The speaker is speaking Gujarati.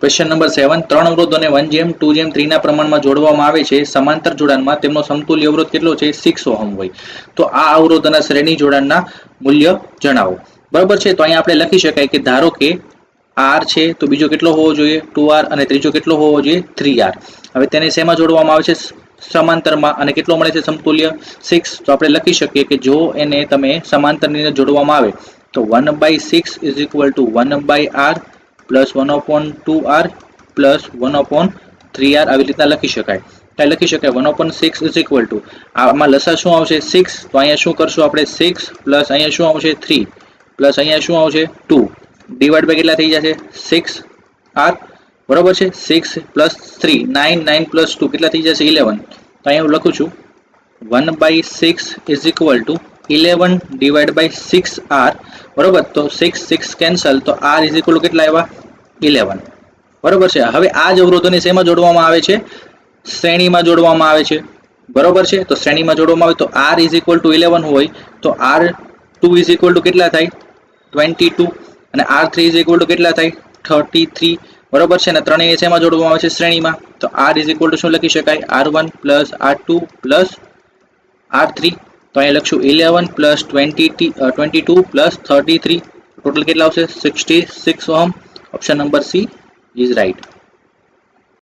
ક્વેશ્ચન નંબર સેવન ત્રણ અવરોધોને વન જેમ ટુ જેમ થ્રીના પ્રમાણમાં જોડવામાં આવે છે. સમાંતર જોડાણમાં તેમનો સમતુલ્ય અવરોધ કેટલો છે? સિક્સ ઓહમ હોય. તો આ અવરોધના શ્રેણી જોડાણના મૂલ્ય જણાવો. બરાબર છે? તો અહીંયા આપણે લખી શકાય કે ધારો કે આર છે, તો બીજો કેટલો હોવો જોઈએ? ટુ આર અને ત્રીજો કેટલો હોવો જોઈએ? થ્રી આર હવે તેને શેમાં જોડવામાં આવે છે? સમાંતરમાં. અને કેટલો મળે છે સમતુલ્ય? સિક્સ તો આપણે લખી શકીએ કે જો એને તમે સમાંતરની જોડવામાં આવે, તો one by six is equal to one by R plus one upon two R plus one upon three R આવી રીતના લખી શકાય. કાંઈ લખી શકાય one upon six is equal to આમાં લસા શું આવશે? સિક્સ તો અહીંયા શું કરશું આપણે? સિક્સ પ્લસ અહીંયા શું આવશે? થ્રી પ્લસ અહીંયા શું આવશે? ટુ ડિવાઈડ બાય કેટલા થઈ જશે? સિક્સ આર બરોબર છે? Six plus three nine nine plus two કેટલા થઈ જશે? ઇલેવન તો અહીંયા હું લખું છું. One by six is equal to eleven divide by six R બરોબર? તો સિક્સ સિક્સ કેન્સલ તો આર ઇઝ ઇક્વલ કેટલા આવ્યા? ઇલેવન બરોબર છે? હવે આ જ અવરોધોને શેમાં જોડવામાં આવે છે? શ્રેણીમાં જોડવામાં આવે છે. બરોબર છે? તો શ્રેણીમાં જોડવામાં આવે તો R is equal to eleven હોય, તો R two is equal to કેટલા થાય? ટ્વેન્ટી ટુ અને R three is equal to કેટલા થાય? થર્ટી થ્રી બરોબર છે? ને ત્રણેય શેમાં જોડવામાં આવે છે? શ્રેણીમાં. તો આર ઇઝ ઇક્વલ ટુ શું લખી શકાય? R one plus R two plus R three તો અહીંયા લખશું eleven plus twenty twenty two plus thirty three total કેટલા આવશે? Sixty six ohm option number C is right